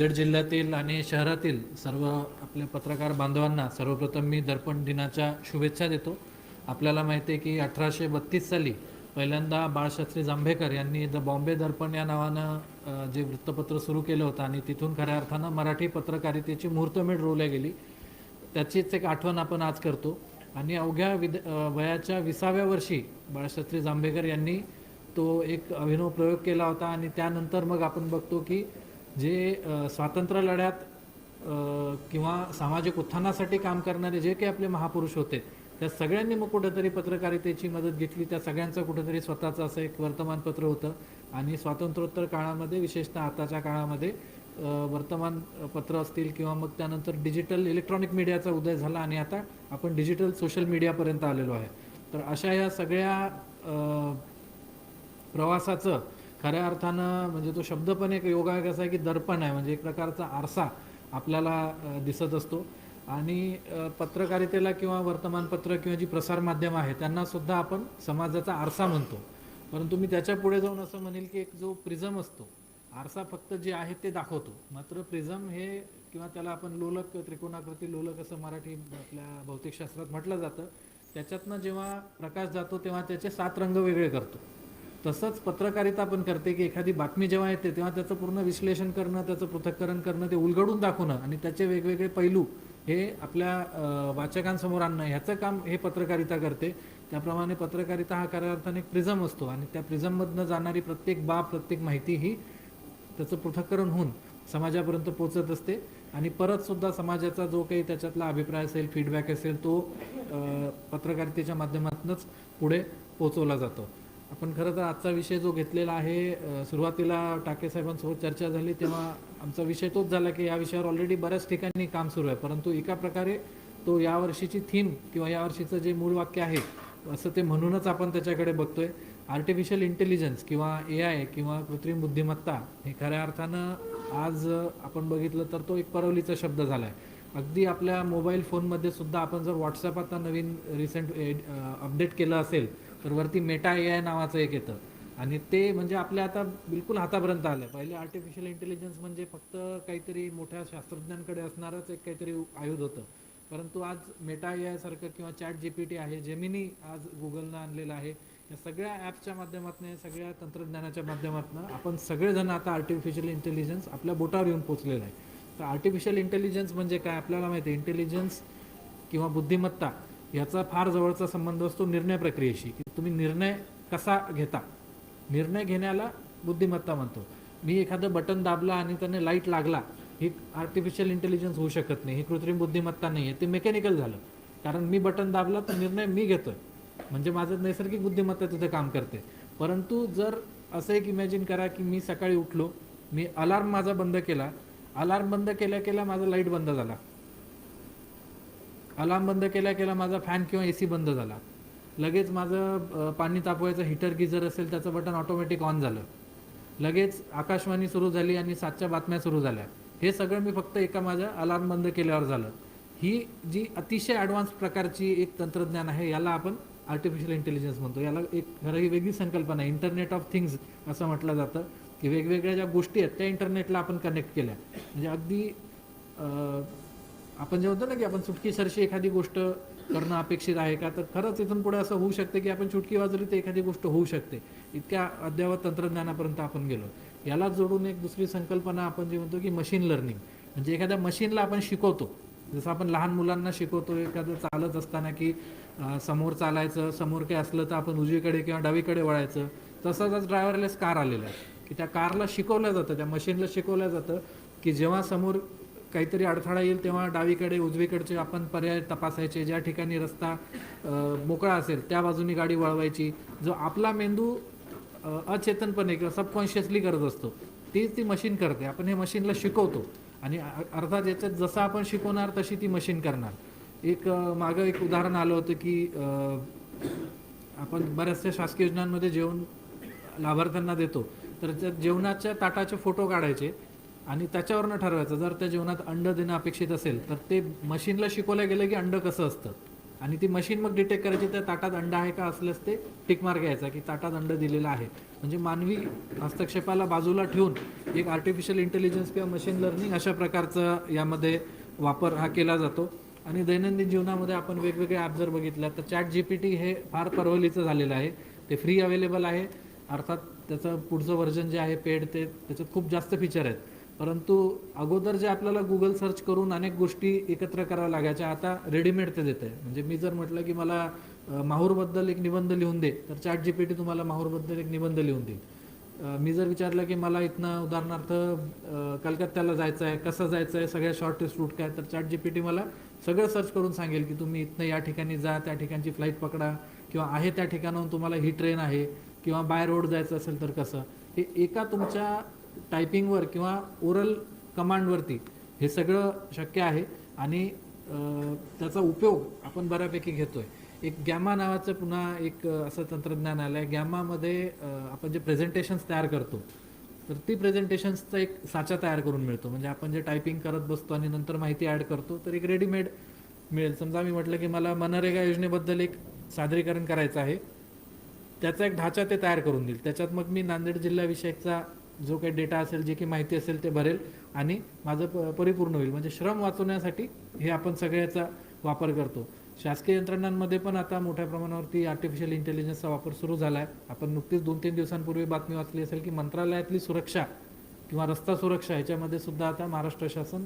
नांदेड जिल्ह्यातील आणि शहरातील सर्व आपल्या पत्रकार बांधवांना सर्वप्रथम मी दर्पण दिनाच्या शुभेच्छा देतो. आपल्याला माहिती आहे की अठराशे बत्तीस साली पहिल्यांदा बाळशास्त्री जांभेकर यांनी द बॉम्बे दर्पण या नावानं जे वृत्तपत्र सुरू केलं होतं आणि तिथून खऱ्या अर्थानं मराठी पत्रकारितेची मुहूर्तमेढ रोवल्या गेली. त्याचीच एक आठवण आपण आज करतो. आणि अवघ्या विद वयाच्या विसाव्या वर्षी बाळशास्त्री जांभेकर यांनी तो एक अभिनव प्रयोग केला होता आणि त्यानंतर मग आपण बघतो की जे स्वातंत्र्य लढ्यात किंवा सामाजिक उत्थानासाठी काम करणारे जे काही आपले महापुरुष होते त्या सगळ्यांनी मग कुठेतरी पत्रकारितेची मदत घेतली. त्या सगळ्यांचं कुठेतरी स्वतःचं असं एक वर्तमानपत्र होतं. आणि स्वातंत्र्योत्तर काळामध्ये विशेषतः आताच्या काळामध्ये वर्तमान वर्तमानपत्र असतील किंवा मग त्यानंतर डिजिटल इलेक्ट्रॉनिक मीडियाचा उदय झाला आणि आता आपण डिजिटल सोशल मीडियापर्यंत आलेलो आहे. तर अशा या सगळ्या प्रवासाचं खऱ्या अर्थानं म्हणजे तो शब्द पण एक योगा कसा आहे की दर्पण आहे. म्हणजे एक प्रकारचा आरसा आपल्याला दिसत असतो. आणि पत्रकारितेला किंवा वर्तमानपत्र किंवा जी प्रसारमाध्यम आहे त्यांना सुद्धा आपण समाजाचा आरसा म्हणतो. परंतु मी त्याच्या पुढे जाऊन असं म्हणेल की एक जो प्रिझम असतो आरसा फक्त जे आहे ते दाखवतो. मात्र प्रिझम हे किंवा त्याला आपण लोलक त्रिकोणाकृती लोलक असं मराठी आपल्या भौतिकशास्त्रात म्हटलं जातं. त्याच्यातनं जेव्हा प्रकाश जातो तेव्हा त्याचे सात रंग वेगळे करतो. तसंच पत्रकारिता पण करते की एखादी बातमी जेव्हा येते तेव्हा त्याचं पूर्ण विश्लेषण करणं त्याचं पृथक्करण करणं ते उलगडून दाखवणं आणि त्याचे वेगवेगळे पैलू हे आपल्या वाचकांसमोर आणणं ह्याचं काम हे पत्रकारिता करते. त्याप्रमाणे पत्रकारिता हा खऱ्या अर्थाने एक प्रिझम असतो आणि त्या प्रिझममधनं जाणारी प्रत्येक बाब प्रत्येक माहिती ही त्याचं पृथक्करण होऊन समाजापर्यंत पोचत असते आणि परत सुद्धा समाजाचा जो काही त्याच्यातला अभिप्राय असेल फीडबॅक असेल तो पत्रकारितेच्या माध्यमातूनच पुढे पोचवला जातो. आपण खरं तर आजचा विषय जो घेतलेला आहे सुरुवातीला टाके साहेबांसोबत चर्चा झाली तेव्हा आमचा विषय तोच झाला की या विषयावर ऑलरेडी बऱ्याच ठिकाणी काम सुरू आहे. परंतु एका प्रकारे तो यावर्षीची थीम किंवा यावर्षीचं जे मूळ वाक्य आहे असं ते म्हणूनच आपण त्याच्याकडे बघतोय. आर्टिफिशियल इंटेलिजन्स किंवा ए आय किंवा कृत्रिम बुद्धिमत्ता हे खऱ्या अर्थानं आज आपण बघितलं तर तो एक परवलीचा शब्द झाला आहे अगदी आपल्या मोबाईल फोनमध्ये सुद्धा आपण जर व्हॉट्सअप आता नवीन रिसेंट अपडेट केलं असेल तर वरती मेटा ए आय नावाचं एक येतं. आणि ते म्हणजे आपल्या आता बिलकुल हातापर्यंत आलं पहिले आर्टिफिशियल इंटेलिजन्स म्हणजे फक्त काहीतरी मोठ्या शास्त्रज्ञांकडे असणारच एक काहीतरी आयुध होतं. परंतु आज मेटा ए आय सारखं किंवा चॅट जी पी टी आहे जेमिनी आज गुगलनं आणलेलं आहे. या सगळ्या ॲपच्या माध्यमातून सगळ्या तंत्रज्ञानाच्या माध्यमातून आपण सगळेजण आता आर्टिफिशियल इंटेलिजन्स आपल्या बोटावर येऊन पोचलेलं आहे. तर आर्टिफिशियल इंटेलिजन्स म्हणजे काय? आपल्याला माहिती आहे इंटेलिजन्स किंवा बुद्धिमत्ता याचा फार जवळचा संबंध असतो निर्णय प्रक्रियेशी. की तुम्ही निर्णय कसा घेता? निर्णय घेण्याला बुद्धिमत्ता म्हणतो. मी एखादं बटन दाबला आणि त्याने लाइट लागला ही आर्टिफिशियल इंटेलिजन्स होऊ शकत नाही. ही कृत्रिम बुद्धिमत्ता नाही आहे. ते मेकॅनिकल झालं. कारण मी बटन दाबला तर निर्णय मी घेतोय. म्हणजे माझं नैसर्गिक बुद्धिमत्ता तिथे काम करते. परंतु जर असं एक इमॅजिन करा की मी सकाळी उठलो मी अलार्म माझा बंद केला अलार्म बंद केल्या केल्या माझा लाइट बंद झाला. अलार्म बंद केल्या केल्या माझा फॅन किंवा ए सी बंद झाला. लगेच माझं पाणी तापवायचं हिटर गिजर असेल त्याचं बटन ऑटोमॅटिक ऑन झालं. लगेच आकाशवाणी सुरू झाली आणि सातच्या बातम्या सुरू झाल्या. हे सगळं मी फक्त एका माझ्या अलार्म बंद केल्यावर झालं. ही जी अतिशय ॲडव्हान्स प्रकारची एक तंत्रज्ञान आहे याला आपण आर्टिफिशियल इंटेलिजन्स म्हणतो. याला एक खरं ही वेगळी संकल्पना आहे. इंटरनेट ऑफ थिंग्स असं म्हटलं जातं. की वेगवेगळ्या ज्या गोष्टी आहेत त्या इंटरनेटला आपण कनेक्ट केल्या. म्हणजे अगदी आपण जे म्हणतो ना की आपण चुटकीसरशी एखादी गोष्ट करणं अपेक्षित आहे का तर खरंच इथून पुढे असं होऊ शकते की आपण चुटकी वाजली तर एखादी गोष्ट होऊ शकते. इतक्या अद्ययावत तंत्रज्ञानापर्यंत आपण गेलो. याला जोडून एक दुसरी संकल्पना आपण जे म्हणतो की मशीन लर्निंग म्हणजे एखाद्या मशीनला आपण शिकवतो. जसं आपण लहान मुलांना शिकवतो एखादं चालत असताना की समोर चालायचं समोर काही असलं तर आपण उजवीकडे किंवा डावीकडे वळायचं. तसंच आज ड्रायव्हरलेस कार आलेलं आहे. की त्या कारला शिकवलं जातं त्या मशीनला शिकवलं जातं की जेव्हा समोर काहीतरी अडथळा येईल तेव्हा डावीकडे उजवीकडचे आपण पर्याय तपासायचे. ज्या ठिकाणी रस्ता मोकळा असेल त्या बाजूनी गाडी वळवायची. जो आपला मेंदू अचेतनपणे किंवा सबकॉन्शियसली करत असतो तीच ती मशीन करते. आपण हे मशीनला शिकवतो. आणि अर्थात याच्यात जसं आपण शिकवणार तशी ती मशीन करणार. एक मागं एक उदाहरण आलं होतं की आपण बऱ्याचशा शासकीय योजनांमध्ये जेवण लाभार्थ्यांना देतो. तर जेवणाच्या ताटाचे फोटो काढायचे आणि त्याच्यावरनं ठरवायचं. जर त्या जेवणात अंड देणं अपेक्षित असेल तर ते मशीनला शिकवलं गेलं की अंड कसं असतं. आणि ती मशीन मग डिटेक्ट करायची त्या ताटात अंड आहे का असल्यास ते टिक मार्क घ्यायचा की ताटात अंड दिलेलं आहे. म्हणजे मानवी हस्तक्षेपाला बाजूला ठेवून एक आर्टिफिशियल इंटेलिजन्स किंवा मशीन लर्निंग अशा प्रकारचा यामध्ये वापर हा केला जातो. आणि दैनंदिन जीवनामध्ये आपण वेगवेगळे ॲप जर बघितलं तर चॅट जी पी टी हे फार परवलीचं झालेलं आहे. ते फ्री अवेलेबल आहे. अर्थात त्याचं पुढचं व्हर्जन जे आहे पेड ते त्याच्यात खूप जास्त फीचर आहेत. परंतु अगोदर जे आपल्याला गुगल सर्च करून अनेक गोष्टी एकत्र कराव्या लागायच्या आता रेडीमेड ते देत आहे म्हणजे मी जर म्हटलं की मला माहूरबद्दल एक निबंध लिहून दे तर चॅट जी पी टी तुम्हाला माहूरबद्दल एक निबंध लिहून देईल. मी जर विचारलं की मला इथनं उदाहरणार्थ कलकत्त्याला जायचं आहे कसं जायचं आहे सगळ्या शॉर्टेस्ट रूट काय तर चॅट जी पी टी मला सगळं सर्च करून सांगेल की तुम्ही इथनं या ठिकाणी जा त्या ठिकाणची फ्लाईट पकडा किंवा आहे त्या ठिकाणाहून तुम्हाला ही ट्रेन आहे किंवा बाय रोड जायचं असेल तर कसं हे एका तुमच्या टायपिंगवर किंवा ओरल कमांडवरती हे सगळं शक्य आहे आणि त्याचा उपयोग आपण बऱ्यापैकी घेतोय. एक गॅमा नावाचं पुन्हा एक असं तंत्रज्ञान आलं आहे गॅमामध्ये आपण जे प्रेझेंटेशन्स तयार करतो तर ती प्रेझेंटेशन्सचा एक साचा तयार करून मिळतो. म्हणजे आपण जे टायपिंग करत बसतो आणि नंतर माहिती ॲड करतो तर एक रेडीमेड मिळेल. समजा मी म्हटलं की मला मनरेगा योजनेबद्दल एक सादरीकरण करायचं आहे. त्याचा एक ढाचा ते तयार करून देईल. त्याच्यात मग मी नांदेड जिल्ह्याविषयकचा जो काही डेटा असेल जे काही माहिती असेल ते भरेल आणि माझं प- परिपूर्ण होईल. म्हणजे श्रम वाचवण्यासाठी हे आपण सगळ्याचा वापर करतो. शासकीय यंत्रणांमध्ये पण आता मोठ्या प्रमाणावरती आर्टिफिशियल इंटेलिजन्सचा वापर सुरू झाला आहे आपण नुकतीच दोन तीन दिवसांपूर्वी बातमी वाचली असेल की मंत्रालयातली सुरक्षा किंवा रस्ता सुरक्षा याच्यामध्ये सुद्धा आता महाराष्ट्र शासन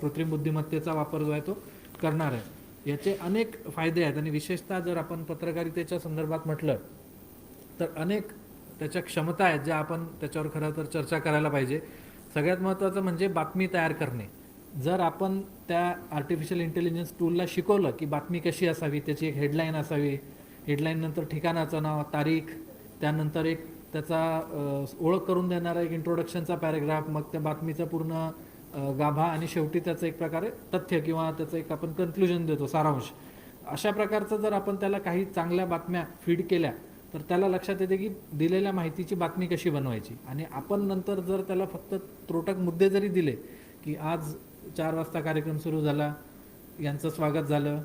कृत्रिम बुद्धिमत्तेचा वापर जो आहे तो करणार आहे. याचे अनेक फायदे आहेत आणि विशेषतः जर आपण पत्रकारितेच्या संदर्भात म्हटलं तर अनेक त्याच्या क्षमता आहेत ज्या आपण त्याच्यावर खरं तर चर्चा करायला पाहिजे. सगळ्यात महत्त्वाचं म्हणजे बातमी तयार करणे. जर आपण त्या आर्टिफिशियल इंटेलिजन्स टूलला शिकवलं की बातमी कशी असावी त्याची एक हेडलाईन असावी हेडलाईननंतर ठिकाणाचं नाव तारीख त्यानंतर एक त्याचा ओळख करून देणारा एक इंट्रोडक्शनचा पॅरेग्राफ मग त्या बातमीचा पूर्ण गाभा आणि शेवटी त्याचं एक प्रकारे तथ्य किंवा त्याचं एक आपण कन्क्लुजन देतो सारांश. अशा प्रकारचं जर आपण त्याला काही चांगल्या बातम्या फीड केल्या तर त्याला लक्षात येते की दिलेल्या माहितीची बातमी कशी बनवायची? आणि आपण नंतर जर त्याला फक्त त्रोटक मुद्दे जरी दिले की आज चार वाजता कार्यक्रम सुरू झाला यांचं स्वागत झालं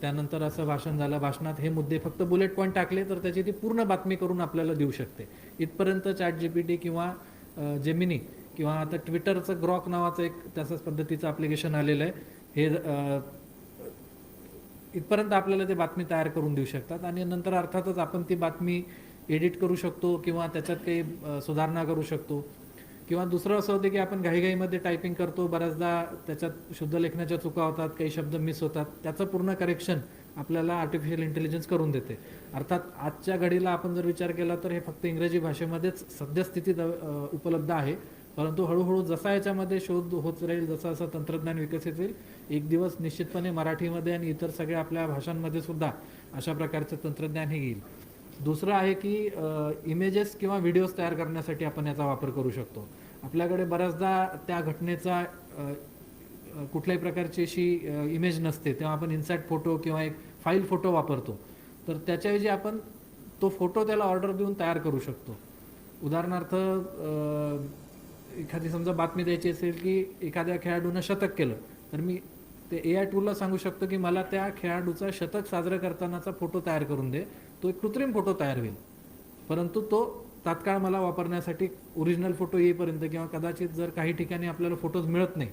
त्यानंतर असं भाषण झालं भाषणात हे मुद्दे फक्त बुलेट पॉईंट टाकले तर त्याची ती पूर्ण बातमी करून आपल्याला देऊ शकते. इथपर्यंत चॅट जी पी टी किंवा जेमिनी किंवा आता ट्विटरचं ग्रॉक नावाचं एक तसंच पद्धतीचं ॲप्लिकेशन आलेलं आहे. हे इथपर्यंत आपल्याला ते बातमी तयार करून देऊ शकतात आणि नंतर अर्थातच आपण ती बातमी एडिट करू शकतो किंवा त्याच्यात काही सुधारणा करू शकतो. किंवा दुसरं असं होतं की आपण घाईघाईमध्ये टायपिंग करतो बऱ्याचदा त्याच्यात शुद्ध लेखनाच्या चुका होतात काही शब्द मिस होतात. त्याचं पूर्ण करेक्शन आपल्याला आर्टिफिशियल इंटेलिजन्स करून देते. अर्थात आजच्या घडीला आपण जर विचार केला तर हे फक्त इंग्रजी भाषेमध्येच सद्यस्थितीत उपलब्ध आहे. परंतु हळूहळू जसा याच्यामध्ये शोध होत राहील जसं असं तंत्रज्ञान विकसित होईल एक दिवस निश्चितपणे मराठीमध्ये आणि इतर सगळ्या आपल्या भाषांमध्ये सुद्धा अशा प्रकारचं तंत्रज्ञान हे येईल. दुसरं आहे की इमेजेस किंवा व्हिडिओज तयार करण्यासाठी आपण याचा वापर करू शकतो. आपल्याकडे बऱ्याचदा त्या घटनेचा कुठल्याही प्रकारची अशी इमेज नसते. तेव्हा आपण इन्सॅट फोटो किंवा एक फाईल फोटो वापरतो. तर त्याच्याऐवजी आपण तो फोटो त्याला ऑर्डर देऊन तयार करू शकतो. उदाहरणार्थ एखादी समजा बातमी द्यायची असेल की एखाद्या खेळाडूनं शतक केलं तर मी ते ए आय टूलला सांगू शकतो की मला त्या खेळाडूचा शतक साजरा करतानाचा फोटो तयार करून दे तो एक कृत्रिम फोटो तयार होईल. परंतु तो तात्काळ मला वापरण्यासाठी ओरिजिनल फोटो येईपर्यंत किंवा कदाचित जर काही ठिकाणी आपल्याला फोटोज मिळत नाही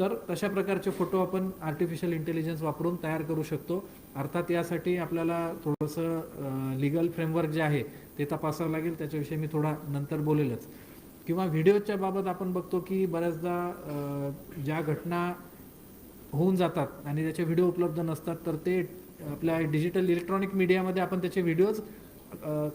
तर तशा प्रकारचे फोटो आपण आर्टिफिशियल इंटेलिजन्स वापरून तयार करू शकतो. अर्थात यासाठी आपल्याला थोडंसं लिगल फ्रेमवर्क जे आहे ते तपासावं लागेल. त्याच्याविषयी मी थोडा नंतर बोलेलच. किंवा व्हिडिओच्या बाबत आपण बघतो की बऱ्याचदा ज्या घटना होऊन जातात आणि त्याचे व्हिडिओ उपलब्ध नसतात तर ते आपल्या डिजिटल इलेक्ट्रॉनिक मीडियामध्ये आपण त्याचे व्हिडिओज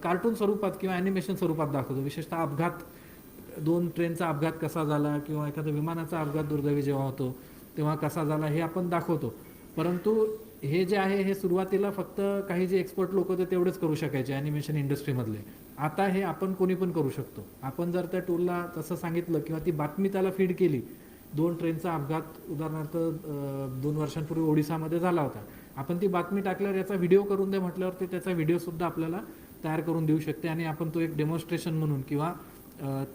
कार्टून स्वरूपात किंवा ॲनिमेशन स्वरूपात दाखवतो. विशेषतः अपघात दोन ट्रेनचा अपघात कसा झाला किंवा एखादा विमानाचा अपघात दुर्दैवी जेव्हा होतो तेव्हा कसा झाला हे आपण दाखवतो. परंतु हे जे आहे हे सुरुवातीला फक्त काही जे एक्सपर्ट लोक होते तेवढेच करू शकायचे ॲनिमेशन इंडस्ट्रीमधले आता हे आपण कोणी पण करू शकतो. आपण जर त्या टूलला तसं सांगितलं किंवा ती बातमी त्याला फीड केली दोन ट्रेनचा अपघात उदाहरणार्थ दोन वर्षांपूर्वी ओडिसामध्ये झाला होता. आपण ती बातमी टाकल्यावर याचा व्हिडिओ करून दे म्हटल्यावर ते त्याचा व्हिडिओसुद्धा आपल्याला तयार करून देऊ शकते आणि आपण तो एक डेमॉन्स्ट्रेशन म्हणून किंवा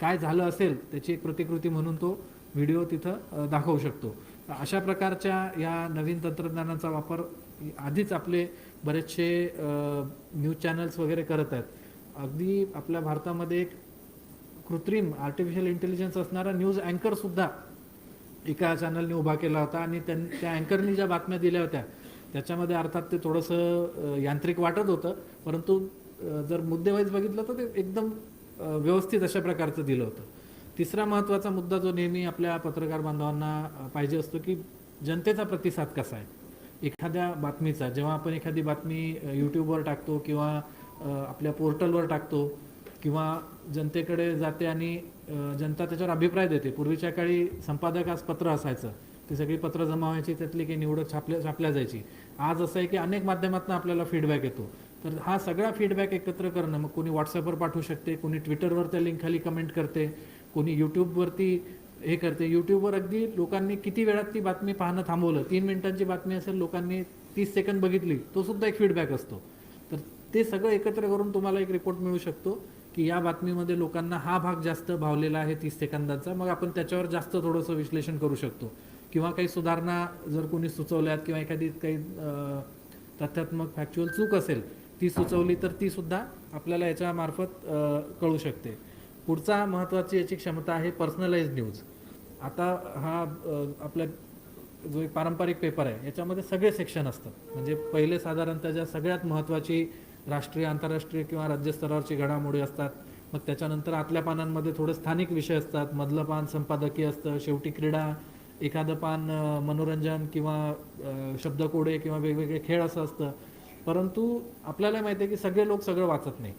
काय झालं असेल त्याची एक प्रतिकृती म्हणून तो व्हिडिओ तिथं दाखवू शकतो. अशा प्रकारच्या या नवीन तंत्रज्ञानाचा वापर आधीच आपले बरेचसे न्यूज चॅनल्स वगैरे करत आहेत. अगदी आपल्या भारतामध्ये एक कृत्रिम आर्टिफिशियल इंटेलिजन्स असणारा न्यूज अँकरसुद्धा एका चॅनलने उभा केला होता आणि त्यां त्या अँकरनी ज्या बातम्या दिल्या होत्या त्याच्यामध्ये अर्थात ते थोडंसं यांत्रिक वाटत होतं. परंतु जर मुद्देवाईज बघितलं तर ते एकदम व्यवस्थित अशा प्रकारचं दिलं होतं. तिसरा महत्त्वाचा मुद्दा जो नेहमी आपल्या पत्रकार बांधवांना पाहिजे असतो की जनतेचा प्रतिसाद कसा आहे? एखाद्या बातमीचा जेव्हा आपण एखादी बातमी यूट्यूबवर टाकतो किंवा आपल्या पोर्टलवर टाकतो किंवा जनतेकडे जाते आणि जनता त्याच्यावर अभिप्राय देते. पूर्वीच्या काळी संपादकास पत्र असायचं. ती सगळी पत्र जमा व्हायची त्यातली काही निवडक छापल्या छापल्या जायची. आज असं आहे की अनेक माध्यमातून आपल्याला फीडबॅक येतो. तर हा सगळा फीडबॅक एकत्र करणं मग कोणी व्हॉट्सअपवर पाठवू शकते कोणी ट्विटरवर त्या लिंकखाली कमेंट करते. कोणी यूट्यूबवरती हे करते. यूट्यूबवर अगदी लोकांनी किती वेळात ती बातमी पाहणं थांबवलं? तीन मिनिटांची बातमी असेल लोकांनी तीस सेकंद बघितली तो सुद्धा एक फीडबॅक असतो. तर ते सगळं एकत्र करून तुम्हाला एक रिपोर्ट मिळू शकतो की या बातमीमध्ये लोकांना हा भाग जास्त भावलेला आहे तीस सेकंदाचा मग आपण त्याच्यावर जास्त थोडंसं विश्लेषण करू शकतो. किंवा काही सुधारणा जर कोणी सुचवल्यात किंवा एखादी काही तथ्यात्मक फॅक्च्युअल चूक असेल ती सुचवली तर ती सुद्धा आपल्याला याच्यामार्फत कळू शकते. पुढचा महत्त्वाची याची क्षमता आहे पर्सनलाइज न्यूज आता हा आपल्या जो एक पारंपरिक पेपर आहे याच्यामध्ये सगळे सेक्शन असतात. म्हणजे पहिले साधारणतः ज्या सगळ्यात महत्त्वाची राष्ट्रीय आंतरराष्ट्रीय किंवा राज्यस्तरावरची घडामोडी असतात मग त्याच्यानंतर आतल्या पानांमध्ये थोडे स्थानिक विषय असतात. मधलं पान संपादकीय असतं शेवटी क्रीडा एखादं पान मनोरंजन किंवा शब्दकोडे किंवा वेगवेगळे खेळ असं असतं. परंतु आपल्याला माहिती आहे की सगळे लोक सगळं वाचत नाही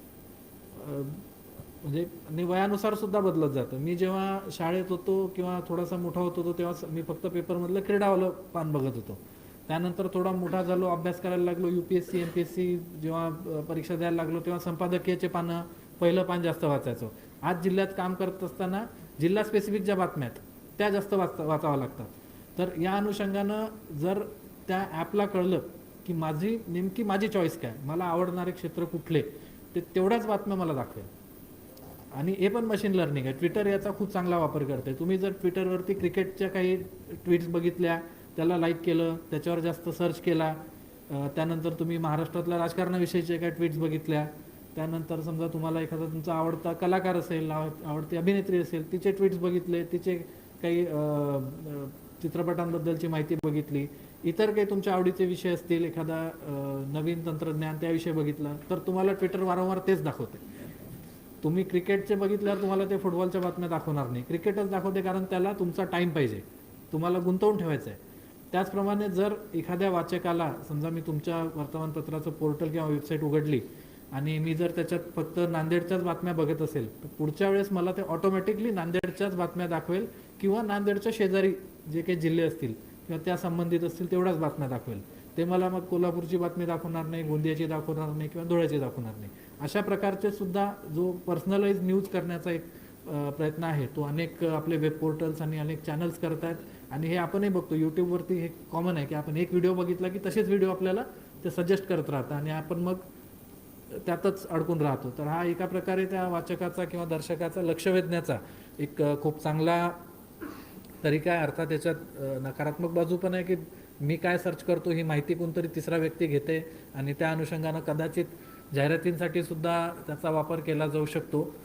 म्हणजे आणि वयानुसार सुद्धा बदलत जातं. मी जेव्हा शाळेत होतो किंवा थोडासा मोठा होत होतो तेव्हा मी फक्त पेपरमधलं क्रीडावालं पान बघत होतो. त्यानंतर थोडा मोठा झालो अभ्यास करायला लागलो U P S C M P S C जेव्हा परीक्षा द्यायला लागलो तेव्हा संपादकीयचे पानं पहिलं पान जास्त वाचायचो. आज जिल्ह्यात काम करत असताना जिल्हा स्पेसिफिक ज्या बातम्या आहेत त्या जास्त वाच वाचाव्या लागतात. तर या अनुषंगानं जर त्या ॲपला कळलं की माझी नेमकी माझी चॉईस काय मला आवडणारे क्षेत्र कुठले ते तेवढ्याच बातम्या मला दाखवेल. आणि हे पण मशीन लर्निंग आहे. ट्विटर याचा खूप चांगला वापर करते तुम्ही जर ट्विटरवरती क्रिकेटच्या काही ट्विट्स बघितल्या त्याला लाईक केलं त्याच्यावर जास्त सर्च केला त्यानंतर तुम्ही महाराष्ट्रातल्या राजकारणाविषयीच्या काही ट्विट्स बघितल्या त्यानंतर समजा तुम्हाला एखादा तुमचा आवडता कलाकार असेल आव- आवडती अभिनेत्री असेल तिचे ट्विट्स बघितले तिचे काही चित्रपटांबद्दलची माहिती बघितली इतर काही तुमच्या आवडीचे विषय असतील एखादा नवीन तंत्रज्ञान त्याविषयी बघितलं तर तुम्हाला ट्विटर वारंवार तेच दाखवते तुम्ही क्रिकेटचे बघितल्यावर तुम्हाला ते फुटबॉलच्या बातम्या दाखवणार नाही. क्रिकेटच दाखवते कारण त्याला तुमचा टाईम पाहिजे. तुम्हाला गुंतवून ठेवायचं आहे त्याचप्रमाणे जर एखाद्या वाचकाला समजा मी तुमच्या वर्तमानपत्राचं पोर्टल किंवा वेबसाईट उघडली आणि मी जर त्याच्यात फक्त नांदेडच्याच बातम्या बघत असेल तर पुढच्या वेळेस मला ते ऑटोमॅटिकली नांदेडच्याच बातम्या दाखवेल किंवा नांदेडच्या शेजारी जे काही जिल्हे असतील किंवा त्या संबंधित असतील तेवढ्याच बातम्या दाखवेल. ते मला मग कोल्हापूरची बातमी दाखवणार नाही गोंदियाची दाखवणार नाही किंवा धुळ्याची दाखवणार नाही. अशा प्रकारचे सुद्धा जो पर्सनलाइज न्यूज करण्याचा एक प्रयत्न आहे तो अनेक आपले वेब पोर्टल्स आणि अनेक चॅनल्स करत आहेत आणि हे आपणही बघतो. यूट्यूबवरती हे कॉमन आहे की आपण एक व्हिडिओ बघितला की तसेच व्हिडिओ आपल्याला ते सजेस्ट करत राहतं आणि आपण मग त्यातच अडकून राहतो. तर हा एका प्रकारे त्या वाचकाचा किंवा दर्शकाचा लक्ष वेधण्याचा एक खूप चांगला तरीका आहे. अर्थात त्याच्यात नकारात्मक बाजू पण आहे की मी काय सर्च करतो ही माहिती कोणतरी तिसरा व्यक्ती घेते आणि त्या अनुषंगानं कदाचित जाहिरातींसाठी सुद्धा त्याचा वापर केला जाऊ शकतो.